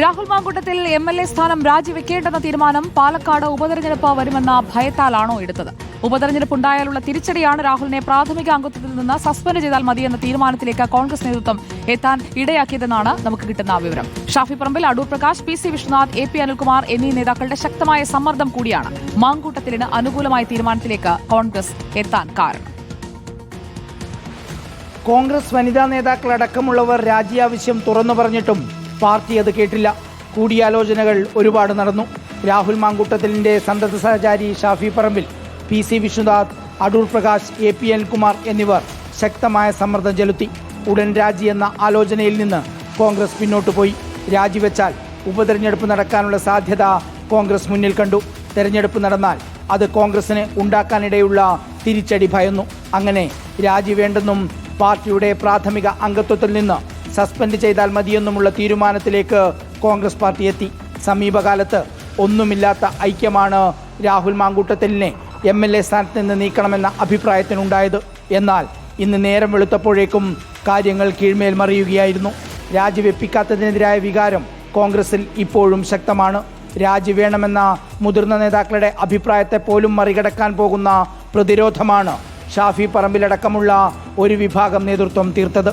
Rahul Mamkootathil M L A സ്ഥാനം രാജിവെക്കേണ്ടെന്ന തീരുമാനം പാലക്കാട് ഉപതെരഞ്ഞെടുപ്പ് വരുമെന്ന ഭയത്താലാണോ എടുത്തത്? ഉപതെരഞ്ഞെടുപ്പ് ഉണ്ടായാലുള്ള തിരിച്ചടിയാണ് രാഹുലിനെ പ്രാഥമിക അംഗത്വത്തിൽ നിന്ന് സസ്പെൻഡ് ചെയ്താൽ മതിയെന്ന തീരുമാനത്തിലേക്ക് കോൺഗ്രസ് നേതൃത്വം എത്താൻ ഇടയാക്കിയതെന്നാണ് നമുക്ക് കിട്ടുന്ന വിവരം. Shafi Parambil Adoor Prakash P C Vishwanath A P Anilkumar എന്നീ നേതാക്കളുടെ ശക്തമായ സമ്മർദ്ദം കൂടിയാണ് മാങ്കൂട്ടത്തിലിന് അനുകൂലമായ തീരുമാനത്തിലേക്ക് കോൺഗ്രസ് എത്താൻ കാരണം. കോൺഗ്രസ് വനിതാ നേതാക്കളടക്കമുള്ളവർ രാജി ആവശ്യം തുറന്നു പറഞ്ഞിട്ടും പാർട്ടി അത് കേട്ടില്ല. കൂടിയാലോചനകൾ ഒരുപാട് നടന്നു. രാഹുൽ മാങ്കൂട്ടത്തിലിന്റെ സന്തത സഹചാരി Shafi Parambil P C Vishnunath Adoor Prakash A P Anilkumar എന്നിവർ ശക്തമായ സമ്മർദ്ദം ചെലുത്തി. ഉടൻ രാജി എന്ന ആലോചനയിൽ നിന്ന് കോൺഗ്രസ് പിന്നോട്ട് പോയി. രാജിവെച്ചാൽ ഉപതെരഞ്ഞെടുപ്പ് നടക്കാനുള്ള സാധ്യത കോൺഗ്രസ് മുന്നിൽ കണ്ടു. തെരഞ്ഞെടുപ്പ് നടന്നാൽ അത് കോൺഗ്രസിന് ഉണ്ടാക്കാനിടയുള്ള തിരിച്ചടി ഭയന്നു. അങ്ങനെ രാജി വേണ്ടെന്നും പാർട്ടിയുടെ പ്രാഥമിക അംഗത്വത്തിൽ നിന്ന് സസ്പെൻഡ് ചെയ്താൽ മതിയെന്നുമുള്ള തീരുമാനത്തിലേക്ക് കോൺഗ്രസ് പാർട്ടി എത്തി. സമീപകാലത്ത് ഒന്നുമില്ലാത്ത ഐക്യമാണ് രാഹുൽ മാങ്കൂട്ടത്തലിനെ എം എൽ എ സ്ഥാനത്ത് നിന്ന് നീക്കണമെന്ന അഭിപ്രായത്തിനുണ്ടായത്. എന്നാൽ ഇന്ന് നേരം വെളുത്തപ്പോഴേക്കും കാര്യങ്ങൾ കീഴ്മേൽ മറിയുകയായിരുന്നു. രാജിവെപ്പിക്കാത്തതിനെതിരായ വികാരം കോൺഗ്രസിൽ ഇപ്പോഴും ശക്തമാണ്. രാജി വേണമെന്ന മുതിർന്ന നേതാക്കളുടെ അഭിപ്രായത്തെ പോലും മറികടക്കാൻ പോകുന്ന പ്രതിരോധമാണ് ഷാഫി പറമ്പിലടക്കമുള്ള ഒരു വിഭാഗം നേതൃത്വം തീർത്തത്.